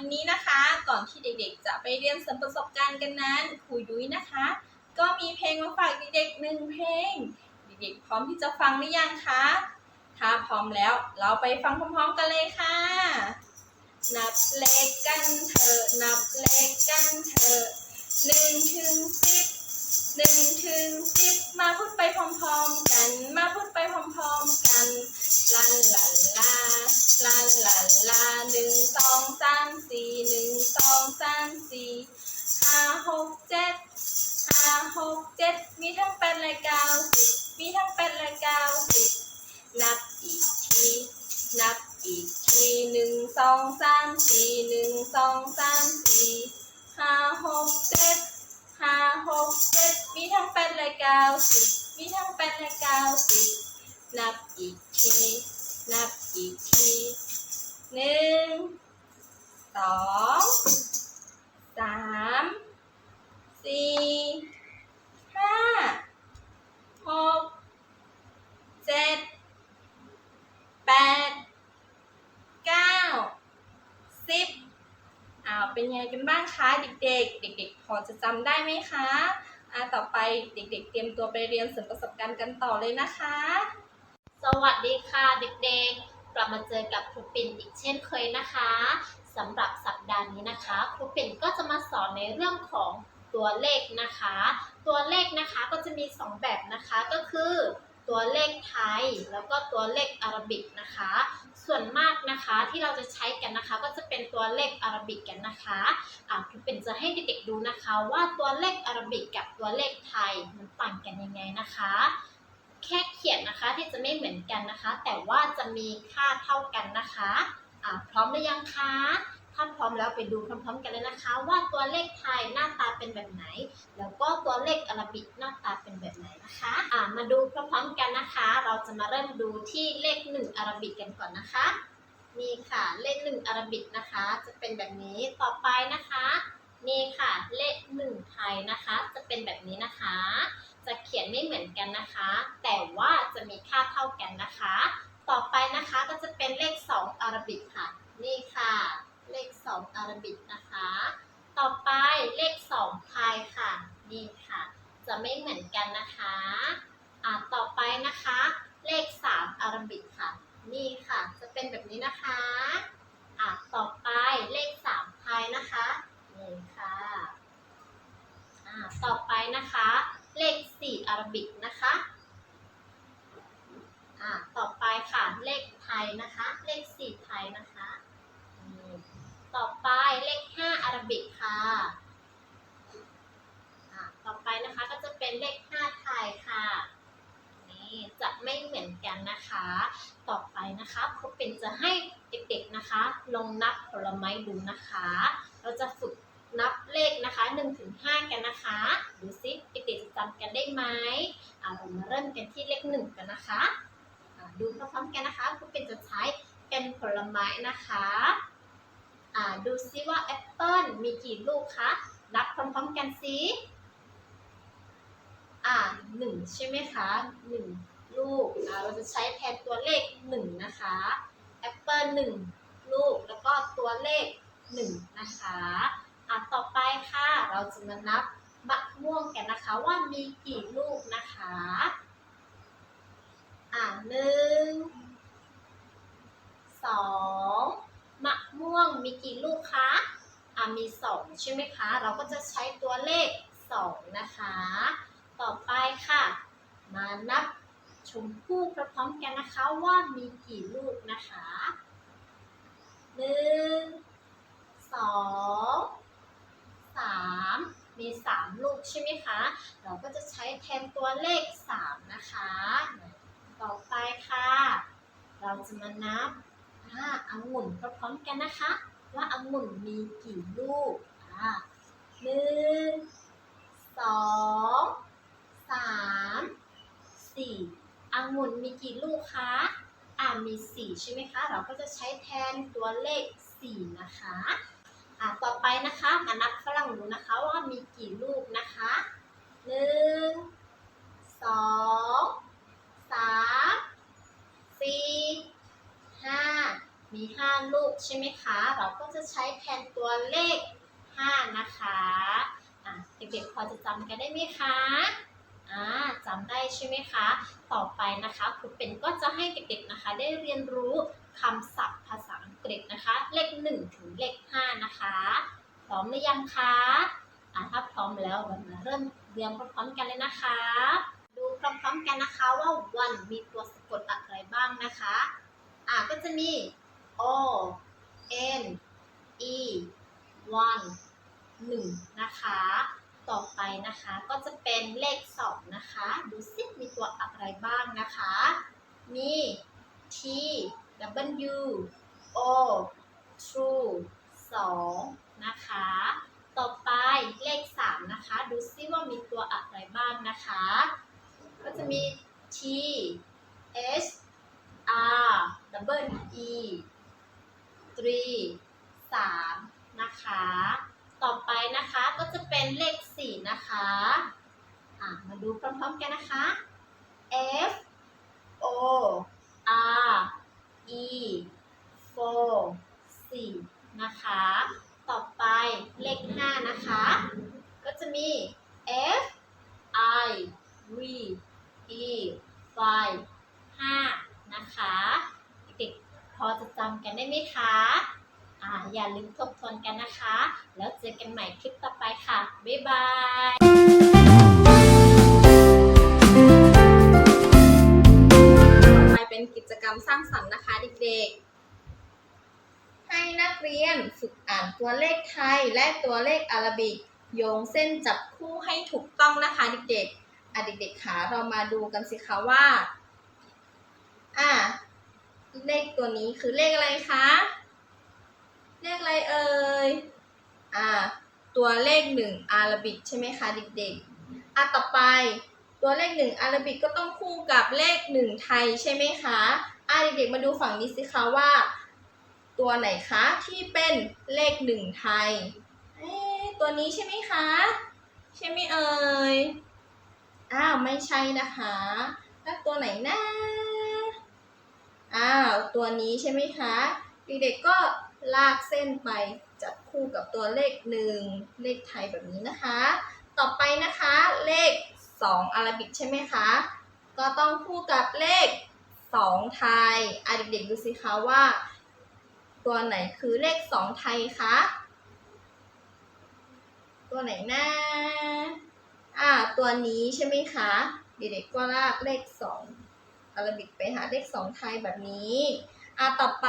วันนี้นะคะก่อนที่เด็กๆ จะไปเรียนเสริมประสบการณ์กันนั้นครูยุ้ยนะคะ ก็มีเพลงมาฝากเด็กๆหนึ่งเพลง เด็กๆ พร้อมที่จะฟังหรือยังคะถ้าพร้อมแล้วเราไปฟังพร้อมๆกันเลยค่ะ นับเลขกันเถอะนับเลขกันเถอะหนึ่งถึงสิบหนึ่งถึงสิบมาพูดไปพร้อมๆกัน มาพูดไปพร้อมๆกันลันลันลาลันลันลา สี่หนึ่งสองสามสี่ห้าหกเจ็ดห้าหกเจ็ดมีทั้งเป็นและเก้าสิบมีทั้งเป็นและเก้าสิบนับอีกทีนับอีกทีหนึ่งสองสามสี่หนึ่งสองสามสี่ห้าหกเจ็ดห้าหกเจ็ดมีทั้งเป็นและเก้าสิบมีทั้งเป็นและเก้าสิบนับอีกที นับอีกทีหนึ่ง สองสามสี่ห้าหกเจ็ดแปดเก้าสิบอ้าวเป็นยังไงกันบ้างคะเด็กๆ เด็ก ๆ พอจะจำได้ไหมคะอ่าต่อไปเด็ก ๆ เตรียมตัวไปเรียนเสริมประสบการณ์กันต่อเลยนะคะ สวัสดีค่ะเด็กๆ กลับมาเจอกับครูปิ่นอีกเช่นเคยนะคะ สำหรับสัปดาห์นี้นะคะครูปิ่นก็จะมาสอนในเรื่องของตัวเลขนะคะ ตัวเลขนะคะก็จะมี 2 แบบนะคะก็คือตัวเลขไทย แล้วก็ตัวเลขอารบิกนะคะ ส่วนมากนะคะที่เราจะใช้กันนะคะ ก็จะเป็นตัวเลขอารบิกกันนะคะอ่าครูปิ่นจะให้เด็กๆดูนะคะ ว่าตัวเลขอารบิกกับตัวเลขไทยมันต่างกันยังไงนะคะแค่เขียนนะคะที่จะไม่เหมือนกันนะคะ แต่ว่าจะมีค่าเท่ากันนะคะอ่าพร้อมหรือยังคะ ถ้าพร้อมแล้วไปดูพร้อมๆกันเลยนะคะ ว่าตัวเลขไทยหน้าตาเป็นแบบไหน แล้วก็ตัวเลขอาราบิกหน้าตาเป็นแบบไหนนะคะอ่ามาดูพร้อมๆกันนะคะ เราจะมาเริ่มดูที่เลขหนึ่งอาราบิกกันก่อนนะคะนี่ค่ะเลขหนึ่งอาราบิกนะคะ จะเป็นแบบนี้ต่อไปนะคะนี่ค่ะเลขหนึ่งไทยนะคะ จะเป็นแบบนี้นะคะ จะเขียนไม่เหมือนกันนะคะ แต่ว่าจะมีค่าเท่ากันนะคะ ต่อไปนะคะก็จะเป็นเลข 2อาราบิกค่ะ นี่ค่ะ 2อาราบิกนะคะ ต่อไปเลข 2 ไทยค่ะ นี่ค่ะ จะไม่เหมือนกันนะคะอ่าต่อไปนะคะ เลข 3อาราบิกค่ะ นี่ค่ะ จะเป็นแบบนี้นะคะอ่าต่อไปเลข 3 ไทยนะคะ นี่ค่ะ อ่าต่อไปนะคะ เลข 4 อาราบิกนะคะ อ่าต่อไปค่ะ เลขไทยนะคะ เลข 4 ไทยนะคะอืมต่อไปเลข 5 อาราบิกค่ะอ่าต่อไปนะคะก็จะเป็นเลข 5 ไทยค่ะ นี่จะไม่เหมือน กันนะคะ ต่อไปนะคะครูเป็นจะให้เด็กๆนะคะ ลองนับผลไม้ดูนะคะ เราจะฝึกนับเลขนะคะ1ถึง5กันนะคะ ดูซิเด็กๆจะจำกันได้ไหมอ่าเรามาเริ่มกันที่เลข1กันนะคะดูพร้อมๆกันนะคะครูเป็นจะใช้เป็นผลไม้นะคะดูซิว่าแอปเปิ้ลมีกี่ลูกคะ นับพร้อมๆกันซิอ่าหนึ่งใช่ไหมคะหนึ่ง ลูกเราจะใช้แทนตัวเลขหนึ่งนะคะแอปเปิลหนึ่งลูกแล้วก็ตัวเลขหนึ่งนะคะอะต่อไปค่ะ เราจะมานับมะม่วงกันนะคะว่ามีกี่ลูกนะคะ อะหนึ่งสองมะม่วงมีกี่ลูกคะอะมีสองใช่ไหมคะ เราก็จะใช้ตัวเลขสองนะคะ ต่อไปค่ะ มานับ ชมพู่พร้อมๆกันนะคะว่ามีกี่ลูกนะคะหนึ่งสองสามมีสามลูกใช่ไหมคะ เราก็จะใช้แทนตัวเลขสามนะคะ ต่อไปค่ะ เราจะมานับอ่าองุ่นพร้อมๆกันนะคะ ว่าองุ่นมีกี่ลูกอ่าหนึ่งสองสามสี่ องุ่นมีกี่ลูกคะ อ่ามีสี่ใช่ไหมคะ เราก็จะใช้แทนตัวเลขสี่นะคะ อะต่อไปนะคะ มานับฝรั่งดูนะคะว่ามีกี่ลูกนะคะหนึ่งสองสามสี่ห้ามีห้าลูกใช่ไหมคะ เราก็จะใช้แทนตัวเลข 5 นะคะ อะเด็กๆพอจะจำกันได้ไหมคะ อ่าจำได้ใช่ไหมคะ ต่อไปนะคะครูเป็นก็จะให้เด็กๆนะคะ ได้เรียนรู้คำศัพท์ภาษาอังกฤษนะคะ เลข1ถึงเลข5นะคะ พร้อมหรือยังคะอะถ้าพร้อมแล้วเรามาเริ่มเรียนพร้อมๆกันเลยนะคะ ดูพร้อมๆกันนะคะว่าวันมีตัวสะกดอะไรบ้างนะคะอะก็จะมี o n e one หนึ่งนะคะ ต่อไปนะคะ ก็จะเป็นเลขสองนะคะ ดูซิมีตัวอะไรบ้างนะคะ มี t w o true สองนะคะ ต่อไปเลขสามนะคะ ดูซิว่ามีตัวอะไรบ้างนะคะ ก็จะมี t h r double e three สามนะคะ ต่อไปนะคะก็จะเป็นเลขสี่นะคะะมาดูพร้อมๆกันนะคะ f o r e four สี่นะคะ ต่อไปเลขห้านะคะ ก็จะมี f i v e five ห้านะคะ เด็กๆพอจะจำกันได้ไหมคะ อย่าลืมทบทวนกันนะคะ แล้วเจอกันใหม่คลิปต่อไปค่ะ บ๊ายบายต่อไปเป็นกิจกรรมสร้างสรรค์นะคะเด็กๆ ให้นักเรียนฝึกอ่านตัวเลขไทยและตัวเลขอารบิก โยงเส้นจับคู่ให้ถูกต้องนะคะเด็กๆอะเด็กๆคะเรามาดูกันสิคะว่า อะเลขตัวนี้คือเลขอะไรคะ เลขอะไรเอ่ย อ่า ตัวเลขหนึ่งอาราบิกใช่ไหมคะเด็กๆ อะต่อไป ตัวเลขหนึ่งอาราบิกก็ต้องคู่กับเลขหนึ่งไทยใช่ไหมคะ อะเด็กๆมาดูฝั่งนี้สิคะว่า ตัวไหนคะที่เป็นเลขหนึ่งไทย เอ๊ตัวนี้ใช่ไหมคะ ใช่ไหมเอ่ย อ้าวไม่ใช่นะคะ แล้วตัวไหนนะ อ้าวตัวนี้ใช่ไหมคะ เด็กๆก็ ลากเส้นไปจับคู่กับตัวเลขหนึ่งเลขไทยแบบนี้นะคะ ต่อไปนะคะเลข 2 อาราบิกใช่ไหมคะ ก็ต้องคู่กับเลข 2 ไทยอะเด็กๆดูสิคะว่า ตัวไหนคือเลข 2 ไทยคะตัวไหนนะอ่าตัวนี้ใช่ไหมคะ เด็กๆก็ลากเลข 2อาราบิกไปหาเลข 2 ไทยแบบนี้อะต่อไป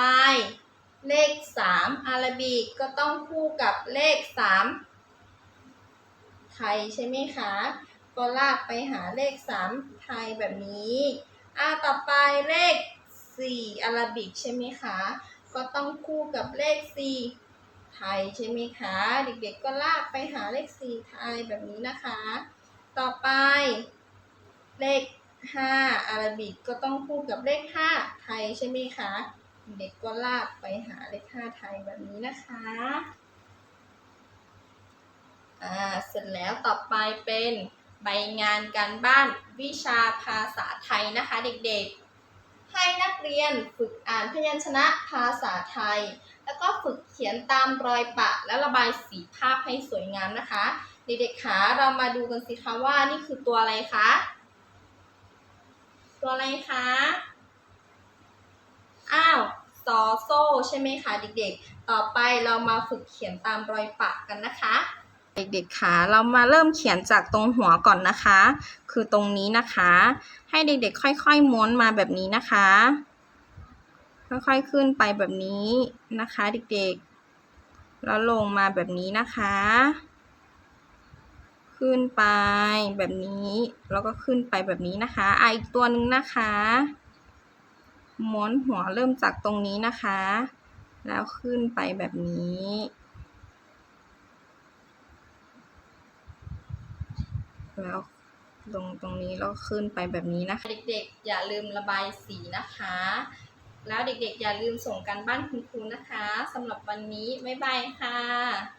เลข 3 อาราบิกก็ต้องคู่กับเลข 3 ไทยใช่ไหมคะ ก็ลากไปหาเลข 3 ไทยแบบนี้อ่าต่อไปเลข 4 อาราบิกใช่ไหมคะ ก็ต้องคู่กับเลข 4 ไทยใช่ไหมคะ เด็กๆก็ลากไปหาเลข 4 ไทยแบบนี้นะคะ ต่อไป เลข 5 อาราบิกก็ต้องคู่กับเลข 5 ไทยใช่ไหมคะ เด็กก็ลากไปหาเลข5ไทยแบบนี้นะคะอ่าเสร็จแล้วต่อไปเป็นใบงานการบ้านวิชาภาษาไทยนะคะเด็กๆ ให้นักเรียนฝึกอ่านพยัญชนะภาษาไทย แล้วก็ฝึกเขียนตามรอยปะและระบายสีภาพให้สวยงามนะคะ เด็กๆคะเรามาดูกันสิคะว่านี่คือตัวอะไรคะ ตัวอะไรคะ อ้าว ซอโซ่ ใช่ไหมคะเด็กๆ ต่อไปเรามาฝึกเขียนตามรอยปะกันนะคะ เด็กๆคะเรามาเริ่มเขียนจากตรงหัวก่อนนะคะ คือตรงนี้นะคะ ให้เด็กๆ ค่อยๆ ม้วนมาแบบนี้นะคะ ค่อยๆ ขึ้นไปแบบนี้นะคะเด็กๆ แล้วลงมาแบบนี้นะคะขึ้นไปแบบนี้ แล้วก็ขึ้นไปแบบนี้นะคะอะอีกตัวหนึ่งนะคะ ม้วนหัวเริ่มจากตรงนี้นะคะ แล้วขึ้นไปแบบนี้ แล้วลงตรงนี้แล้วขึ้นไปแบบนี้นะคะ เด็กๆ อย่าลืมระบายสีนะคะ แล้วเด็กๆ อย่าลืมส่งกันบ้านคุณครูนะคะสำหรับวันนี้ บ๊ายบายค่ะ